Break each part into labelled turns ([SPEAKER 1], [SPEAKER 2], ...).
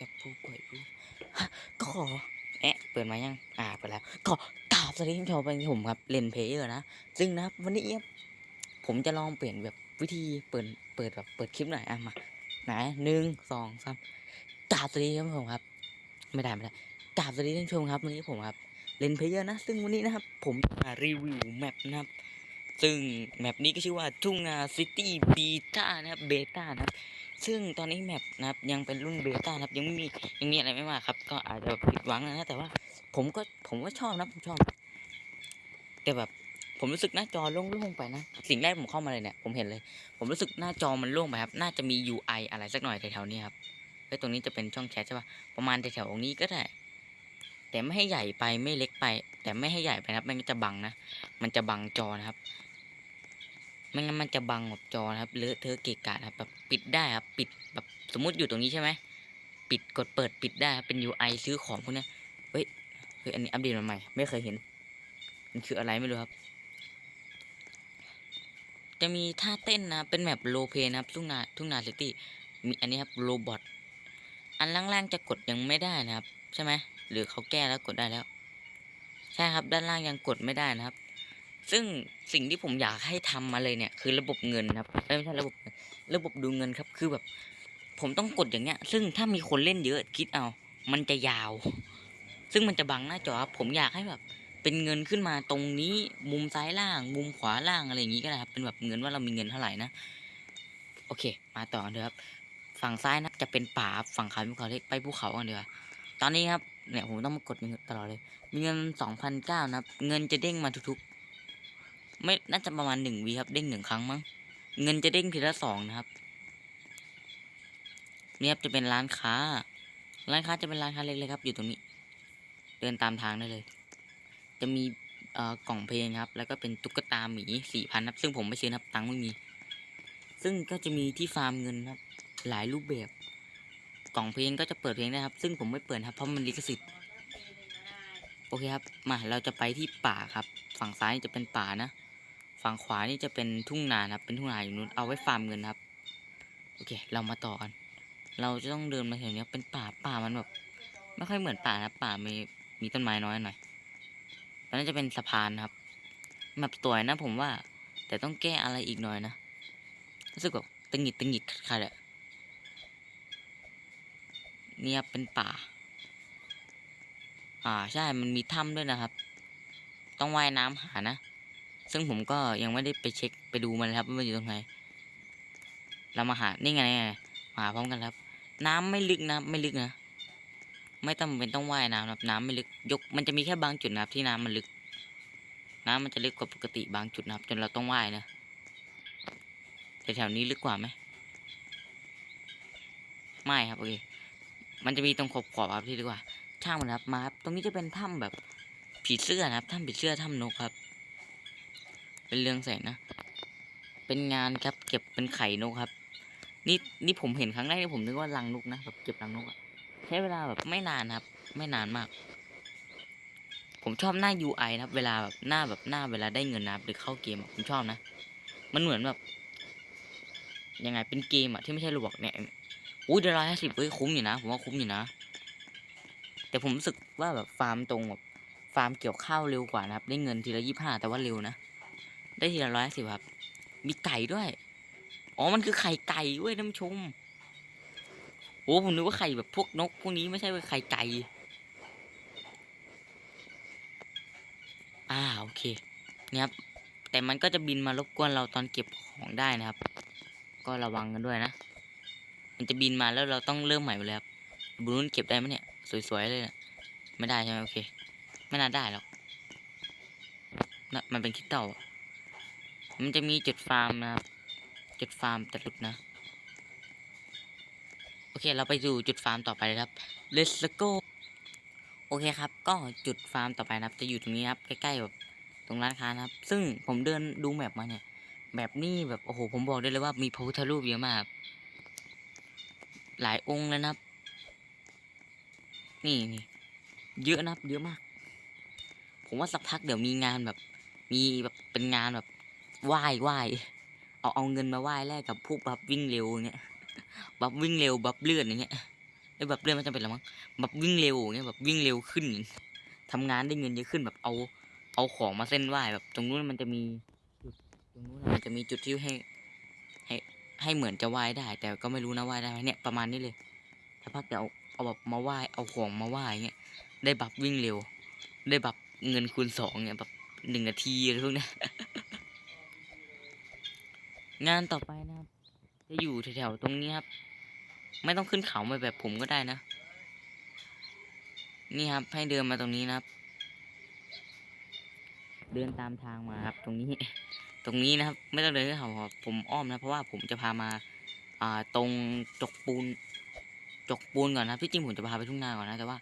[SPEAKER 1] กับผู้ป่วยผู้ก็ขอเอ๊ะเปิดมายัง อ่าเปิดแล้ว ก็กราบสวัสดีท่านผู้ชมเป็นผมครับเลนเพย์เออร์นะ ซึ่งนะวันนี้ผมจะลองเปลี่ยนแบบวิธีเปิดเปิดแบบเปิดคลิปหน่อยอะมาไหนหนึ่งสองสามกราบสวัสดีท่านผู้ชมครับ ไม่ได้ไม่ได้กราบสวัสดีท่านผู้ชมครับวันนี้ผมครับเลนเพย์เออร์นะ ซึ่งวันนี้นะครับผมมารีวิวแมปนะครับซึ่งแมปนี้ก็ชื่อว่าทุ่งนาซิตี้บีต้านะครับเบต้านะครับ ซึ่งตอนนี้แมปนะครับยังเป็นรุ่นเบต้านะครับยังไม่มียังมีอะไรไม่มากครับ ก็อาจจะผิดหวังนะแต่ว่า ผมก็ผมก็ชอบนะผมชอบ แต่แบบผมรู้สึกหน้าจอโล่งๆไปนะสิ่งแรกผมเข้ามาเลยเนี่ยผมเห็นเลย ผมรู้สึกหน้าจอมันโล่งไปครับ น่าจะมี UI อะไรสักหน่อยแถวๆนี้ครับเฮ้ตรงนี้จะเป็นช่องแชทใช่ปะประมาณแถวๆนี้ก็ได้ แต่ไม่ให้ใหญ่ไปไม่เล็กไป แต่ไม่ให้ใหญ่ไปนะครับมันจะบังนะมันจะบังจอนะครับ ไม่งั้นมันจะบังแบบจอนะครับเลอะเทอะเกะกะครับแบบปิดได้ครับปิดแบบสมมติอยู่ตรงนี้ใช่ไหมปิดกดเปิดปิดได้ครับเป็น UI ซื้อของพวกเนี้ยเฮ้ยเฮ้ยอันนี้อัปเดตมาใหม่ไม่เคยเห็น มันคืออะไรไม่รู้ครับ จะมีท่าเต้นนะเป็นแบบโลเพนะครับทุ่งนาทุ่งนาซิตี้มีอันนี้ครับโรบอทอันล่างๆจะกดยังไม่ได้นะครับ ใช่ไหมหรือเขาแก้แล้วกดได้แล้ว ใช่ครับด้านล่างยังกดไม่ได้นะครับ ซึ่งสิ่งที่ผมอยากให้ทำมาเลยเนี่ยคือระบบเงินครับไม่ใช่ระบบระบบดูเงินครับ คือแบบ ผมต้องกดอย่างเงี้ย ซึ่งถ้ามีคนเล่นเยอะคิดเอา มันจะยาว ซึ่งมันจะบังหน้าจอครับผมอยากให้แบบ เป็นเงินขึ้นมาตรงนี้ มุมซ้ายล่าง มุมขวาล่างอะไรอย่างงี้ก็ได้ครับ เป็นแบบเงินว่าเรามีเงินเท่าไหร่นะโอเค มาต่อกันเถอะครับ ฝั่งซ้ายนะจะเป็นป่าฝั่งขวาเป็นภูเขาเล็กไปภูเขากันเถอะตอนนี้ครับเนี่ยผมต้องมากดเงินตลอดเลย มีเงินสองพันเก้านะครับ เงินจะเด้งมาทุก ไม่น่าจะประมาณหนึ่งวีครับเด้งหนึ่งครั้งมั้งเงินจะเด้งทีละสองนะครับนี่ครับจะเป็นร้านค้า ร้านค้าจะเป็นร้านค้าเล็กๆครับ อยู่ตรงนี้ เดินตามทางได้เลย จะมีเอ่อกล่องเพลงครับ แล้วก็เป็นตุ๊กตาหมีสี่พันครับ ซึ่งผมไม่ซื้อนะครับตังค์ไม่มี ซึ่งก็จะมีที่ฟาร์มเงินครับ หลายรูปแบบ กล่องเพลงก็จะเปิดเพลงได้ครับ ซึ่งผมไม่เปิดครับเพราะมันลิขสิทธิ์โอเคครับ มาเราจะไปที่ป่าครับ ฝั่งซ้ายจะเป็นป่านะ ฝั่งขวานี่จะเป็นทุ่งนานะครับ เป็นทุ่งนาอยู่นู้นเอาไว้ฟาร์มเงินครับ โอเค เรามาต่อกัน เราจะต้องเดินมาแถวเนี้ยเป็นป่าป่ามันแบบไม่ค่อยเหมือนป่านะป่ามีมีต้นไม้น้อยหน่อยตอนนั้จะเป็นสะพานครับแบบสวยนะ ผมว่า แต่ต้องแก้อะไรอีกหน่อยนะรู้สึกแบบตึงหิดตึงหิดขาดอะเนี่ยเป็นป่า อ่าใช่มันมีถ้ำด้วยนะครับ ต้องว่ายน้ำหานะ ซึ่งผมก็ยังไม่ได้ไปเช็คไปดูมันเลยครับว่ามันอยู่ตรงไหน เรามาหา นี่ไงนี่ไงมาหาพร้อมกันครับ น้ำไม่ลึกนะไม่ลึกนะ ไม่ต้องเป็นต้องว่ายน้ำนะครับ น้ำไม่ลึก ยก มันจะมีแค่บางจุดนะครับ ที่น้ำมันลึก น้ำมันจะลึกกว่าปกติบางจุดนะครับ จนเราต้องว่ายนะแต่แถวนี้ลึกกว่าไหม ไม่ครับโอเค มันจะมีตรงขอบขอบครับที่ลึกกว่า ช่างมันครับ มาครับ ตรงนี้จะเป็นถ้ำแบบผีเสื้อนะครับถ้ำผีเสื้อถ้ำนกครับ เป็นเรื่องแสงนะ เป็นงานครับ เก็บเป็นไข่นกครับ นี่นี่ผมเห็นครั้งแรกที่ผมนึกว่ารังนกนะแบบเก็บรังนกอะใช้เวลาแบบไม่นานครับ ไม่นานมาก ผมชอบหน้า UI นะครับ เวลาแบบหน้าแบบหน้าเวลาได้เงินนะครับหรือเข้าเกมผมชอบนะ มันเหมือนแบบยังไงเป็นเกมอะที่ไม่ใช่ระบบเนี่ยอุ้ยเดือนละห้าสิบเอ้ยคุ้มอยู่นะ ผมว่าคุ้มอยู่นะ แต่ผมรู้สึกว่าแบบฟาร์มตรงแบบฟาร์มเกี่ยวข้าวเร็วกว่านะครับ ได้เงินทีละยี่ห้าแต่ว่าเร็วนะ ได้ทีละร้อยสิบครับ มีไก่ด้วย อ๋อ มันคือไข่ไก่เว้ยท่านผู้ชม โอ้ผมนึกว่าไข่แบบพวกนก พวกนี้ไม่ใช่ว่าไข่ไก่ อ่าโอเคเนี่ยครับ แต่มันก็จะบินมารบกวนเราตอนเก็บของได้นะครับ ก็ระวังกันด้วยนะ มันจะบินมาแล้วเราต้องเริ่มใหม่หมดเลยครับบรูนเก็บได้ไหมเนี่ย สวยๆเลยนะไม่ได้ใช่ไหมโอเค ไม่น่าได้หรอกนะมันเป็นคิดเต่า มันจะมีจุดฟาร์มนะครับ จุดฟาร์มแต่หลุดนะ โอเค เราไปดูจุดฟาร์มต่อไปเลยครับ let's go โอเคครับ ก็จุดฟาร์มต่อไปนะครับ จะอยู่ตรงนี้ครับ ใกล้ๆแบบตรงร้านค้านะครับ ซึ่งผมเดินดูแมปมาเนี่ย แบบนี้แบบโอ้โห ผมบอกได้เลยว่ามีพระพุทธรูปเยอะมาก หลายองค์เลยนะครับ นี่นี่เยอะนะครับ เยอะมาก ผมว่าสักพักเดี๋ยวมีงานแบบ มีแบบเป็นงานแบบ ไหว้ไหว้เอาเอาเงินมาไหว้แลกกับพวกบัฟวิ่งเร็วอย่างเงี้ยบัฟวิ่งเร็วบัฟเลือดอย่างเงี้ยไอ้แบบเลือนไม่จำเป็นแล้วมั้งแบบวิ่งเร็วอย่างเงี้ยแบบวิ่งเร็วขึ้นทำงานได้เงินเยอะขึ้นแบบเอา เอาของมาเส้นไหว้แบบ ตรงนู้นมันจะมีจุดตรงนู้นมันจะมีจุดที่ให้ ให้ให้เหมือนจะไหว้ได้ แต่ก็ไม่รู้นะไหว้ได้ไหมเนี่ยประมาณนี้เลยถ้าพักจะเอาเอาแบบมาไหว้เอาของมาไหว้เงี้ยได้บัฟวิ่งเร็ว ได้บัฟเงินคูณสองเนี่ยแบบหนึ่งนาทีอะไรพวกเนี้ย งานต่อไปนะครับ จะอยู่แถวๆตรงนี้ครับ ไม่ต้องขึ้นเขามาแบบผมก็ได้นะ นี่ครับให้เดินมาตรงนี้นะครับ เดินตามทางมาครับ ตรงนี้ ตรงนี้นะครับ ไม่ต้องเดินขึ้นเขาครับผมอ้อมนะ เพราะว่าผมจะพามา อ่าตรงจกปูน จกปูนก่อนนะที่จริงผมจะพาไปทุ่งนาก่อนนะแต่ว่า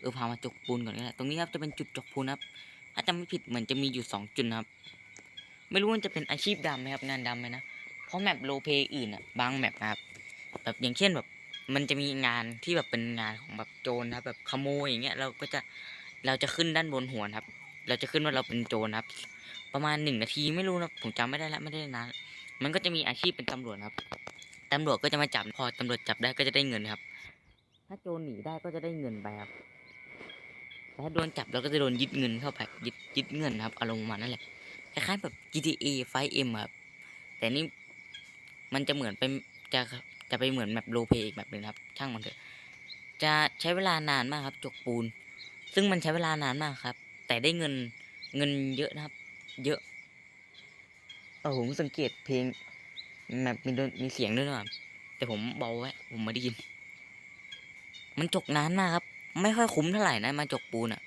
[SPEAKER 1] เออพามาจกปูนก่อนก็ได้ตรงนี้ครับจะเป็นจุดจกปูนครับถ้าจำไม่ผิดเหมือนจะมีอยู่สองจุดนะครับ ไม่รู้ว่าจะเป็นอาชีพดำไหมครับ งานดำไหมนะ ราะแมปโลเพอื่นอะบางแมปนะครับ แบบอย่างเช่นแบบมันจะมีงานที่แบบเป็นงานของแบบโจรนะครับแบบขโมยอย่างเงี้ยเราก็จะเราจะขึ้นด้านบนหัวครับ เราจะขึ้นว่าเราเป็นโจรครับ ประมาณหนึ่งนาทีไม่รู้นะผมจำไม่ได้แล้วไม่ได้นานมันก็จะมีอาชีพเป็นตำรวจครับตำรวจก็จะมาจับพอตำรวจจับได้ก็จะได้เงินครับ ถ้าโจรหนีได้ก็จะได้เงินไปครับแต่ถ้าโดนจับเราก็จะโดนยึดเงินเข้าไปยึดยึดเงินครับอารมณ์ประมาณนั่นแหละคล้ายๆแบบ GTA 5M ครับแต่นี่ มันจะเหมือนเป็นจะจะไปเหมือนแบบโลเปอีกแบบนึงครับ ช่างมันเถอะ จะใช้เวลานานมากครับจกปูน ซึ่งมันใช้เวลานานมากครับ แต่ได้เงินเงินเยอะนะครับ เยอะเออผมสังเกตเพลงแบบมีดนมีเสียงด้วยนะครับแต่ผมเบาไว้ผมไม่ได้ยิน มันจกนานมากครับ ไม่ค่อยคุ้มเท่าไหร่นะมาจกปูนอะ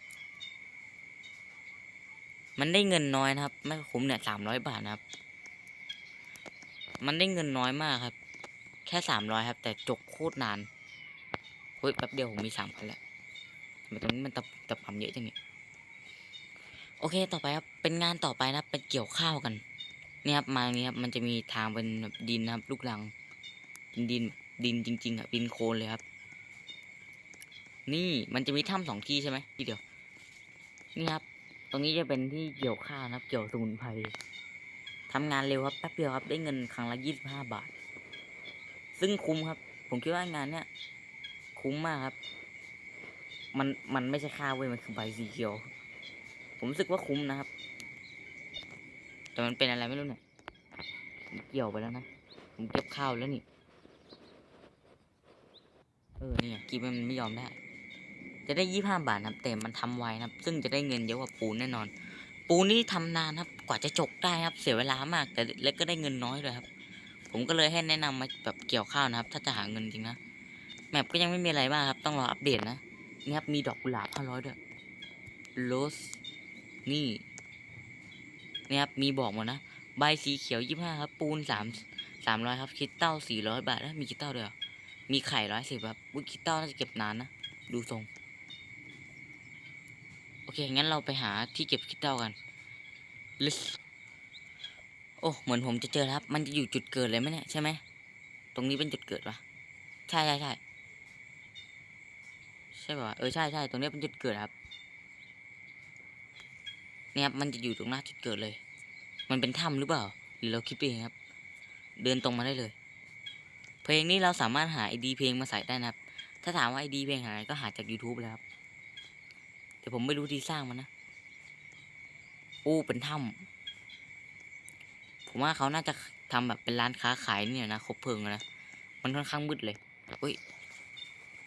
[SPEAKER 1] มันได้เงินน้อยนะครับ ไม่คุ้มเนี่ยสามร้อยบาทนะครับ มันได้เงินน้อยมากครับ แค่สามร้อยครับ แต่จกโคตรนานเฮ้ยแป๊บเดียวผมมีสามพันแล้วทำไมตรงนี้มันตะตะปำเยอะจังเนี่ยโอเคต่อไปครับเป็นงานต่อไปนะเป็นเกี่ยวข้าวกันเนี่ยครับมาอย่างนี้ครับมันจะมีทางเป็นแบบดินนะครับ ลูกรังเป็นดินดินจริงๆอะดินโคลนเลยครับ นี่มันจะมีถ้ำสองที่ใช่ไหมที่เดียว นี่ครับ ตรงนี้จะเป็นที่เกี่ยวข้าวนะครับ เกี่ยวสมุนไพร ทำงานเร็วครับแป๊บเดียวครับได้เงินครั้งละยี่สิบห้าบาท ซึ่งคุ้มครับ ผมคิดว่างานเนี้ยคุ้มมากครับ มันมันไม่ใช่ข้าวเว้ยมันคือใบสีเขียว ผมรู้สึกว่าคุ้มนะครับ แต่มันเป็นอะไรไม่รู้เนี่ยเกี่ยวไปแล้วนะผมเก็บข้าวแล้วนี่เออเนี่ยกีบมันไม่ยอมได้ จะได้ยี่ห้าบาทนะครับแต่มันทำไวนะครับ ซึ่งจะได้เงินเยอะกว่าปูนแน่นอน ปูนี่ทำนานครับ กว่าจะจกได้ครับ เสียเวลามากแต่แล้วก็ได้เงินน้อยเลยครับ ผมก็เลยให้แนะนำมาแบบเกี่ยวข้าวนะครับ ถ้าจะหาเงินจริงนะแมปก็ยังไม่มีอะไรมากครับ ต้องรออัปเดตนะนี่ครับมีดอกกุหลาบห้าร้อยด้วยโรสนี่นี่ครับมีบอกหมดนะใบสีเขียวยี่ห้าครับ ปูนสามสามร้อยครับคิดเต้าสี่ร้อยบาทนะมีคิดเต้าด้วยเหรอมีไข่ร้อยสิบครับอุ้ยคิดเต้าน่าจะเก็บนานนะดูทรง อเค งั้นเราไปหาที่เก็บคิดเต้ากัน Let's โอ้ เหมือนผมจะเจอแล้วครับ มันจะอยู่จุดเกิดเลยไหมเนี่ยใช่ไหม ตรงนี้เป็นจุดเกิดปะใช่ใช่ใช่ใช่ป่ะเออใช่ใช่ตรงนี้เป็นจุดเกิดครับ เนี่ยครับ มันจะอยู่ตรงหน้าจุดเกิดเลย มันเป็นถ้ำหรือเปล่า หรือเราคิดไปเองครับ เดินตรงมาได้เลย เพลงนี้เราสามารถหาไอดีเพลงมาใส่ได้นะครับ ถ้าถามว่าไอดีเพลงหาไงก็หาจาก YouTube แล้วครับ แต่ผมไม่รู้ที่สร้างมันนะโอ้เป็นถ้ำผมว่าเขาน่าจะทำแบบเป็นร้านค้าขายเนี่ยนะครบเพลิงนะมันค่อนข้างมืดเลยอุ้ย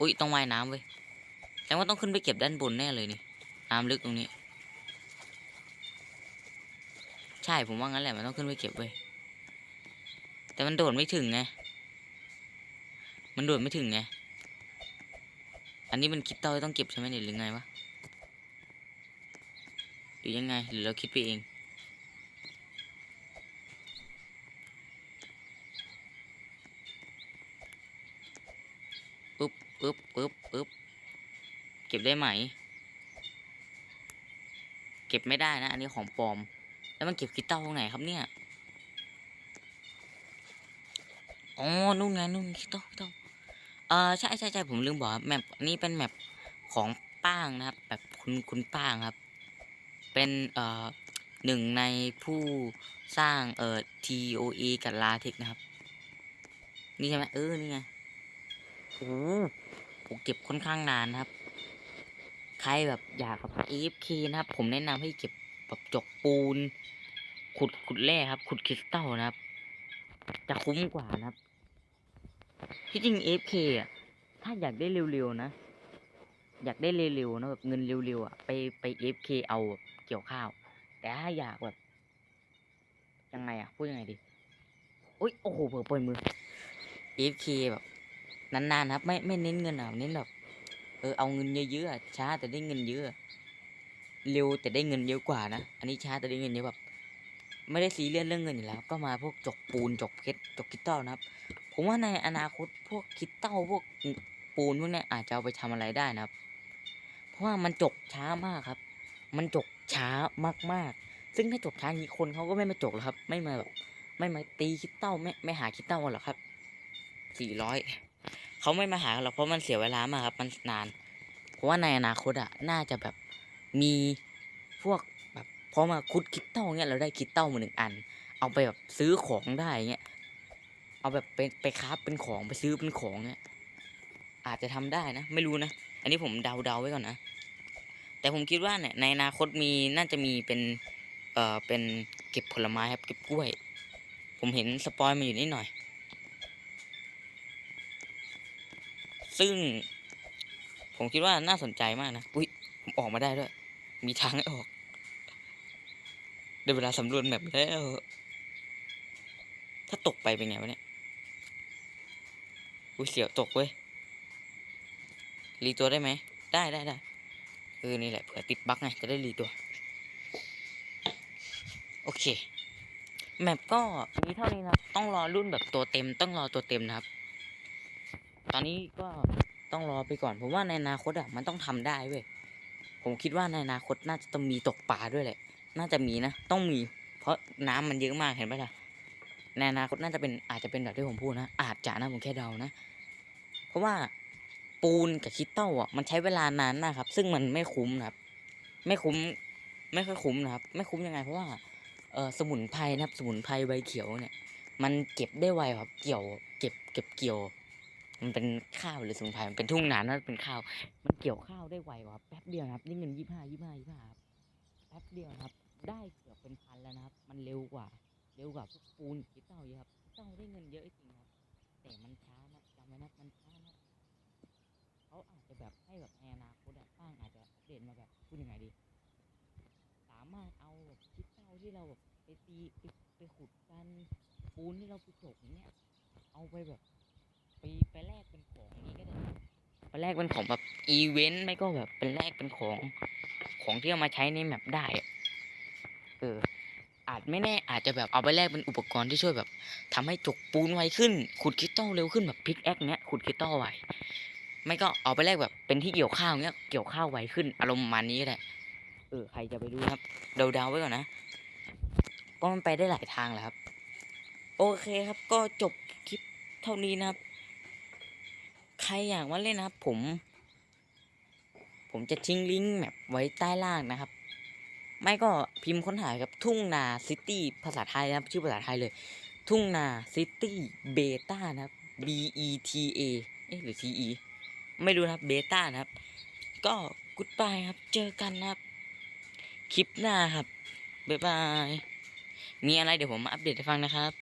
[SPEAKER 1] อุ้ยต้องว่ายน้ำเว้ยแสดงว่าต้องขึ้นไปเก็บด้านบนแน่เลยนี่น้ำลึกตรงนี้ ใช่ผมว่างั้นแหละมันต้องขึ้นไปเก็บเว้ยแต่มันโดดไม่ถึงไงมันโดดไม่ถึงไงอันนี้มันคิดเต้าต้องเก็บใช่ไหมเนี่ยหรือไงวะ หรือยังไงหรือเราคิดไปเองปึ๊บปึ๊บปึ๊บปึ๊บเก็บได้ไหม เก็บไม่ได้นะ อันนี้ของปลอม แล้วมันเก็บคิดเต้าตรงไหนครับเนี่ยอ๋อนู่นไงนู่นคิดเต้าคิดเต้าเออใช่ใช่ใช่ผมลืมบอกครับแมปนี้เป็นแมปของป้างนะครับแบบคุณคุณป้างครับ เป็นเอ่อหนึ่งในผู้สร้างเอ่อ TOE กับ LaTeX นะครับ นี่ใช่ไหมเออ นี่ไงโอ้โหโอ้ผมเก็บค่อนข้างนานนะครับ ใครแบบอยากแบบ AFK นะครับ ผมแนะนำให้เก็บแบบจกปูน ขุดขุดแร่ครับ ขุดคริสตัลนะครับ จะคุ้มกว่านะครับ ที่จริง AFK อะ ถ้าอยากได้เร็วๆนะ อยากได้เร็วๆนะแบบเงินเร็วๆอะ ไปไป AFK เอาแบบเกี่ยวข้าว แต่ถ้าอยากแบบยังไงอะพูดยังไงดีอุ้ยโอ้โหเผลอปล่อยมือ AFK แบบนานๆครับไม่ไม่เน้นเงินอะเน้นแบบเออเอาเงินเยอะๆช้าแต่ได้เงินเยอะเร็วแต่ได้เงินเยอะกว่านะอันนี้ช้าแต่ได้เงินเยอะแบบไม่ได้ซีเรียสเรื่องเงินอยู่แล้วก็มาพวกจกปูนจกเพชรจกคริสตัลนะครับ ผมว่าในอนาคตพวกคริสตัลพวกปูนพวกเนี้ยอาจจะเอาไปทำอะไรได้นะครับ เพราะว่ามันจกช้ามากครับ มันจก ช้ามากๆ ซึ่งถ้าจกช้านี้คนเขาก็ไม่มาจกแล้วครับ ไม่มาแบบไม่มาตีคริสตัลไม่ไม่หาคริสตัลกันหรอกครับสี่ร้อยเขาไม่มาหาหรอกเพราะมันเสียเวลามากครับ มันนานเพราะว่าในอนาคตอะน่าจะแบบมีพวกแบบพอมาคุดคริสตัลเงี้ยเราได้คริสตัลมาหนึ่งอัน เอาไปแบบซื้อของได้เงี้ยเอาแบบไปไปคราเป็นของไปซื้อเป็นของเงี้ยอาจจะทำได้นะ ไม่รู้นะ อันนี้ผมเดาเดาๆไว้ก่อนนะ แต่ผมคิดว่าเนี่ยในอนาคตมีน่าจะมีเป็นเอ่อเป็นเก็บผลไม้ครับเก็บกล้วย ผมเห็นสปอยมาอยู่นิดหน่อย ซึ่ง ผมคิดว่าน่าสนใจมากนะอุ้ยผมออกมาได้ด้วย มีทางให้ออกได้เวลาสำรวจแมปแล้ว ถ้าตกไปเป็นไงวะเนี่ยอุ้ยเสียวตกเว้ยรีตัวได้ไหมได้ได้ได้ เออ นี่แหละเผื่อติดบั๊กไง จะได้รีตัว โอเค แมปก็มีเท่านี้นะครับต้องรอรุ่นแบบตัวเต็ม ต้องรอตัวเต็มนะครับ ตอนนี้ก็ต้องรอไปก่อนผมว่าในอนาคตอะมันต้องทำได้เว้ยผมคิดว่าในอนาคตน่าจะต้องมีตกปลาด้วยแหละ น่าจะมีนะ ต้องมี เพราะน้ำมันเยอะมากเห็นปะล่ะในอนาคตน่าจะเป็นอาจจะเป็นแบบที่ผมพูดนะ อาจจะนะผมแค่เดานะ เพราะว่า ปูนกับคริสตัลอะมันใช้เวลานานมากครับ ซึ่งมันไม่คุ้มนะครับ ไม่คุ้ม ไม่ค่อยคุ้มนะครับ ไม่คุ้มยังไงเพราะว่าเออสมุนไพรนะครับ สมุนไพรใบเขียวเนี่ย มันเก็บได้ไวครับ เกี่ยว เก็บ เก็บเกี่ยว มันเป็นข้าวหรือสมุนไพรมันเป็นทุ่งนานะเป็นข้าว มันเกี่ยวข้าวได้ไวกว่าแป๊บเดียวครับนี่เงินยี่ห้ายี่ห้ายี่ห้าครับแป๊บเดียวครับ ได้เกือบเป็นพันแล้วนะครับ มันเร็วกว่า เร็วกว่าพวกปูนคริสตัลเยอะครับคริสตัลได้เงินเยอะจริงครับ แต่มันช้านะจำไว้นะมันช้า เขาอาจจะแบบให้แบบในอนาคตอะสร้างอาจจะอัปเดตมาแบบพูดยังไงดี สามารถเอาแบบคริสตัลที่เราแบบไปตีไปไปขุดกันปูนที่เราไปจกอย่างเงี้ยเอาไปแบบไปไปแลกเป็นของนี้ก็ได้ไปแลกเป็นของแบบอีเวนต์ไม่ก็แบบเป็นแลกเป็นของของที่เอามาใช้ในแมปได้เอออาจไม่แน่อาจจะแบบเอาไปแลกเป็นอุปกรณ์ที่ช่วยแบบทำให้จกปูนไวขึ้น ขุดคริสตัลเร็วขึ้นแบบพิกแอคเนี้ยขุดคริสตัลไว ไม่ก็เอาไปแลกแบบเป็นที่เกี่ยวข้าวเงี้ยเกี่ยวข้าวไวขึ้นอารมณ์ประมาณนี้ก็ได้เออใครจะไปรู้ครับเดาๆไว้ก่อนนะก็มันไปได้หลายทางแหละครับ โอเคครับก็จบคลิปเท่านี้นะครับ ใครอยากมาเล่นนะครับ ผม ผมจะทิ้งลิงก์แมปไว้ใต้ล่างนะครับ ไม่ก็พิมพ์ค้นหาครับทุ่งนาซิตี้ภาษาไทยนะครับ ชื่อภาษาไทยเลย ทุ่งนาซิตี้เบต้านะครับ B E T A เอ๊ะหรือ T E ไม่รู้นะครับเบต้านะครับ ก็กุดบายครับ เจอกันนะครับ คลิปหน้าครับ บ๊ายบาย มีอะไรเดี๋ยวผมมาอัปเดตให้ฟังนะครับ